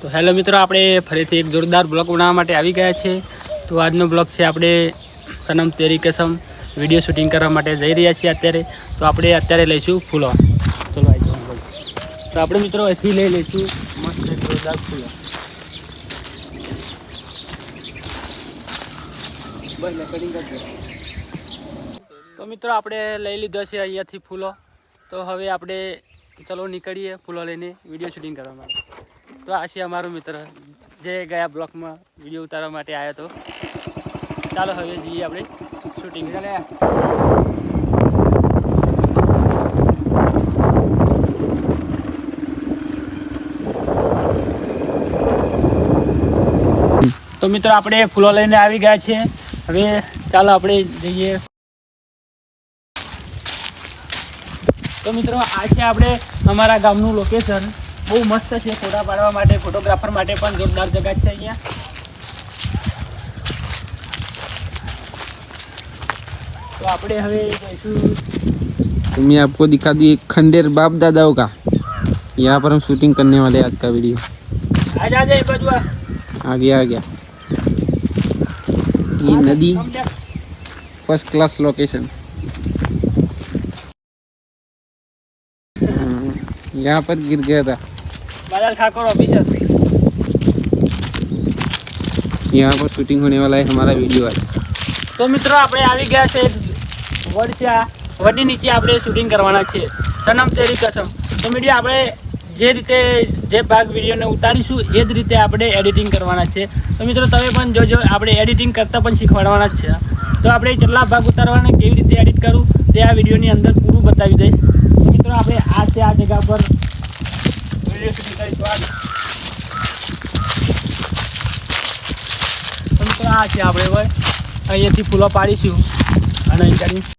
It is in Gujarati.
તો હેલો મિત્રો, આપણે ફરીથી એક જોરદાર બ્લોગ બનાવવા માટે આવી ગયા છે તો આજનો બ્લોગ છે આપણે સનમ તેરી કસમ વીડિયો શૂટિંગ કરવા માટે જઈ રહ્યા છીએ અત્યારે. તો આપણે અત્યારે લઈશું ફૂલો. ચલો આવી તો આપણે મિત્રો અહીંથી લઈ લઈશું મસ્ત જોરદાર ફૂલો. તો મિત્રો, આપણે લઈ લીધો છે અહીંયાથી ફૂલો. તો હવે આપણે, ચલો નીકળીએ ફૂલો લઈને વીડિયો શૂટિંગ કરવા માટે. તો આ છે અમારો મિત્ર જે ગયા બ્લોકમાં વીડિયો ઉતારવા માટે આવ્યો હતો. ચાલો હવે જઈએ આપણે શૂટિંગ તો મિત્રો આપણે ફૂલો લઈને આવી ગયા છે હવે ચાલો આપણે જઈએ. તો મિત્રો આ છે આપણે અમારા ગામનું લોકેશન બહુ મસ્ત છે ફોટા પાડવા માટે ફોટોગ્રાફર માટે પણ જોરદાર જગા છે અહીંયા તો આપણે હવે જઈશું तो मैं आपको दिखा दी एक खंडेर बाप दादाओं का यहाँ पर हम शूटिंग करने वाले हैं आज का वीडियो આજ આજે એ બાજુ આ. आ गया आ गया ये नदी फर्स्ट क्लास लोकेशन यहाँ पर गिर गया था બાદલ ઠાકોર ઓફિસર यहाँ पर शूटिंग होने वाला है हमारा वीडियो आज તો મિત્રો આપણે આવી ગયા છે વડ છે આ વડની નીચે આપણે શૂટિંગ કરવાના છે સનમ તેરી કસમ તો મીડિયા આપણે જે રીતે જે ભાગ વિડીયોને ઉતારીશું એ જ રીતે આપણે એડિટિંગ કરવાના છે તો મિત્રો તમે પણ જોજો આપણે એડિટિંગ કરતાં પણ શીખવાડવાના જ છે તો આપણે કેટલા ભાગ ઉતારવાના કેવી રીતે એડિટ કરવું તે આ વિડીયોની અંદર પૂરું બતાવી મિત્રો આ છે આપણે હવે અહીંયાથી ફૂલો પાડીશું અને અહીં